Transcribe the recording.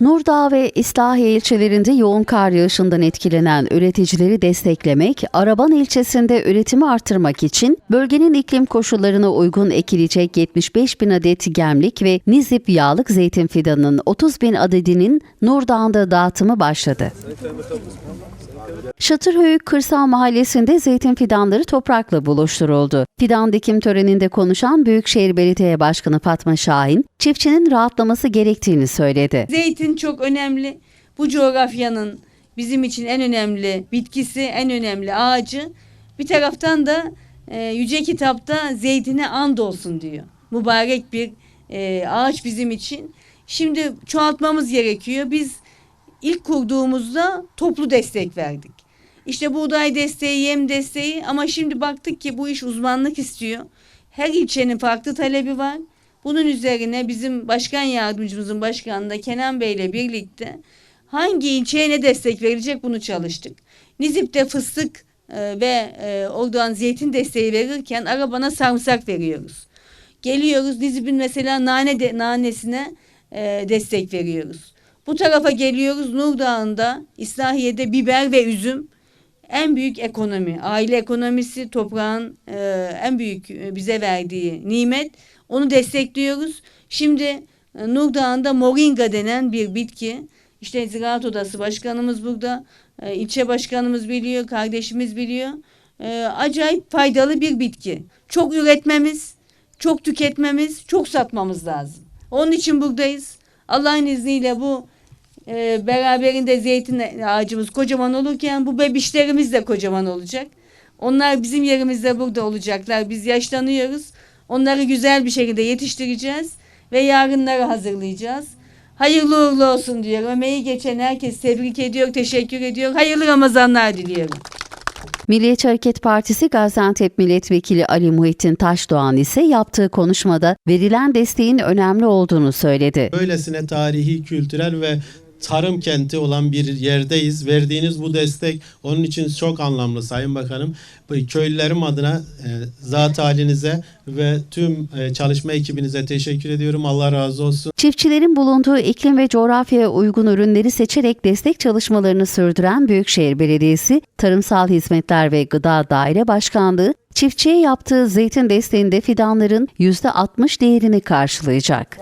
Nurdağ ve İslahiye ilçelerinde yoğun kar yağışından etkilenen üreticileri desteklemek, Araban ilçesinde üretimi artırmak için bölgenin iklim koşullarına uygun ekilecek 75 bin adet gemlik ve nizip yağlık zeytin fidanının 30 bin adedinin Nurdağ'da dağıtımı başladı. Şatırhöyük Kırsal Mahallesi'nde zeytin fidanları toprakla buluşturuldu. Fidan dikim töreninde konuşan Büyükşehir Belediye Başkanı Fatma Şahin, çiftçinin rahatlaması gerektiğini söyledi. Zeytin çok önemli. Bu coğrafyanın bizim için en önemli bitkisi, en önemli ağacı. Bir taraftan da e, Yüce Kitap'ta zeytine and olsun diyor. Mübarek bir e, ağaç bizim için. Şimdi çoğaltmamız gerekiyor. Biz ilk kurduğumuzda toplu destek verdik. İşte buğday desteği, yem desteği ama şimdi baktık ki bu iş uzmanlık istiyor. Her ilçenin farklı talebi var. Bunun üzerine bizim başkan yardımcımızın başkanında Kenan Bey ile birlikte hangi ilçeye ne destek verilecek bunu çalıştık. Nizip'te fıstık e, ve e, oradan zeytin desteği verirken arabana sarımsak veriyoruz. Geliyoruz Nizip'in mesela nane de, nanesine e, destek veriyoruz. Bu tarafa geliyoruz Nur Dağı'nda, İslahiye'de biber ve üzüm en büyük ekonomi. Aile ekonomisi toprağın e, en büyük e, bize verdiği nimet. Onu destekliyoruz. Şimdi e, Nur Dağı'nda moringa denen bir bitki. İşte Ziraat Odası Başkanımız burada. E, ilçe başkanımız biliyor, kardeşimiz biliyor. E, acayip faydalı bir bitki. Çok üretmemiz, çok tüketmemiz, çok satmamız lazım. Onun için buradayız. Allah'ın izniyle bu e, beraberinde zeytin ağacımız kocaman olurken bu bebişlerimiz de kocaman olacak. Onlar bizim yerimizde burada olacaklar. Biz yaşlanıyoruz. Onları güzel bir şekilde yetiştireceğiz ve yarınları hazırlayacağız. Hayırlı uğurlu olsun diyor. Emeği geçen herkes tebrik ediyor, teşekkür ediyor. Hayırlı Ramazanlar diliyorum. Milliyetçi Hareket Partisi Gaziantep Milletvekili Ali Muhittin Taşdoğan ise yaptığı konuşmada verilen desteğin önemli olduğunu söyledi. Böylesine tarihi, kültürel ve tarım kenti olan bir yerdeyiz. Verdiğiniz bu destek onun için çok anlamlı Sayın Bakanım. Köylülerim adına e, zat halinize ve tüm e, çalışma ekibinize teşekkür ediyorum. Allah razı olsun. Çiftçilerin bulunduğu iklim ve coğrafyaya uygun ürünleri seçerek destek çalışmalarını sürdüren Büyükşehir Belediyesi, Tarımsal Hizmetler ve Gıda Daire Başkanlığı, çiftçiye yaptığı zeytin desteğinde fidanların %60 değerini karşılayacak.